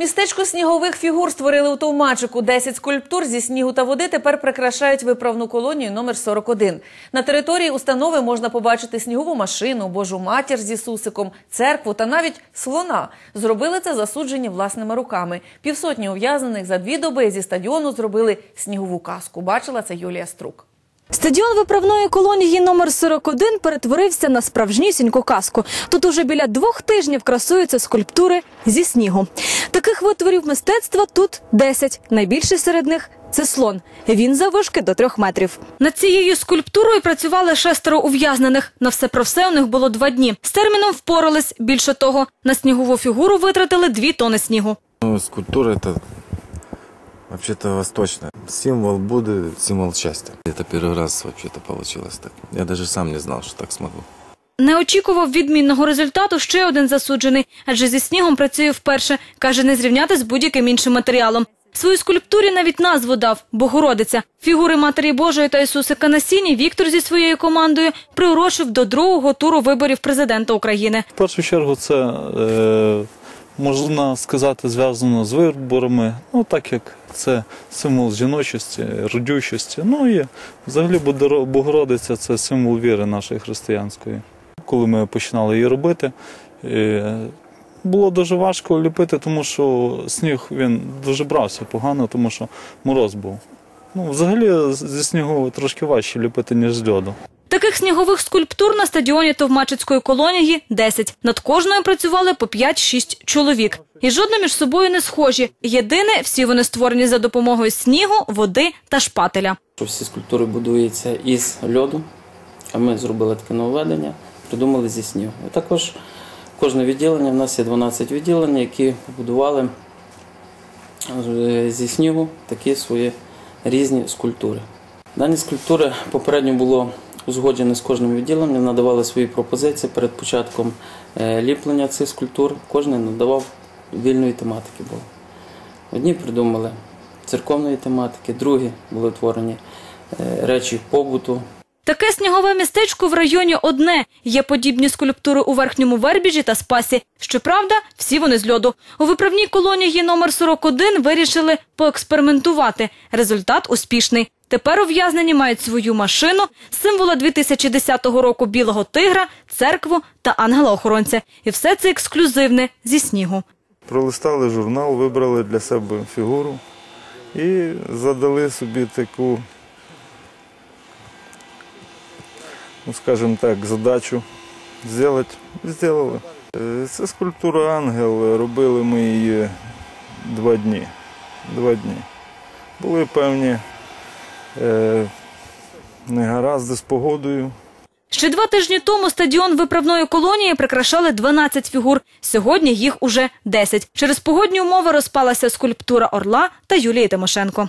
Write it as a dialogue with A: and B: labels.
A: Містечко снігових фігур створили у Товмачику. 10 скульптур зі снігу та води тепер прикрашають виправну колонію номер 41. На території установи можна побачити снігову машину, Божу матір з Ісусиком, церкву та навіть слона. Зробили це засуджені власними руками. Півсотні ув'язнених за дві доби зі стадіону зробили снігову казку. Бачила це Юлія Струк.
B: Стадіон виправної колонії номер 41 перетворився на справжнісіньку казку. Тут уже біля двох тижнів красуються скульптури зі снігу. Таких витворів мистецтва тут 10. Найбільший серед них це слон. Він заввишки до трьох метрів. Над цією скульптурою працювали шестеро ув'язнених. На все про все у них було два дні. З терміном впорались. Більше того, на снігову фігуру витратили дві тони снігу.
C: Ну, скульптура это вообще-то восточная. Символ Будды, символ счастья. Это первый раз вообще-то получилось так. Я даже сам не знал, что так смогу.
B: Не очікував відмінного результату ще один засуджений, адже зі снігом працює вперше. Каже, не зрівняти з будь-яким іншим матеріалом. Своїй скульптурі навіть назву дав Богородиця. Фігури Матері Божої та Ісусика на сіні Віктор зі своєю командою приурочив до другого туру виборів президента України.
D: В першу чергу це е, можна сказати зв'язано з виборами, ну так як це символ жіночості, родючості. Ну і взагалі Богородиця це символ віри нашої християнської. Коли ми починали її робити, було дуже важко ліпити, тому що сніг він дуже брався погано, тому що мороз був. Ну, взагалі зі снігу трошки важче ліпити, ніж з льоду.
B: Таких снігових скульптур на стадіоні Товмачицької колонії 10. Над кожною працювали по 5-6 чоловік. І жодно між собою не схожі. Єдине, всі вони створені за допомогою снігу, води та шпателя.
E: всі скульптури будуються із льоду, а ми зробили таке нововведення, придумали зі снігу. Також кожне відділення, в нас є 12 відділень, які побудували е, зі снігу такі свої різні скульптури. Дані скульптури попередньо було узгоджені з кожним відділенням, надавали свої пропозиції перед початком е, ліплення цих скульптур. Кожен надавав вільної тематики. Було. Одні придумали церковної тематики, другі були утворені е, речі побуту,
B: Таке снігове містечко в районі одне. Є подібні скульптури у верхньому Вербіжі та Спасі. Щоправда, всі вони з льоду. У виправній колонії номер 41 вирішили поекспериментувати. Результат успішний. Тепер ув'язнені мають свою машину, символа 2010 року білого тигра, церкву та ангела-охоронця. І все це ексклюзивне зі снігу.
F: Пролистали журнал, вибрали для себе фігуру і задали собі таку, ну скажімо так, задачу зробити. Зробили. Е, Це скульптура ангел. Робили ми її два дні. Два дні. Були певні е, негаразди з погодою.
B: Ще два тижні тому стадіон виправної колонії прикрашали 12 фігур. Сьогодні їх уже 10. Через погодні умови розпалася скульптура Орла та Юлії Тимошенко.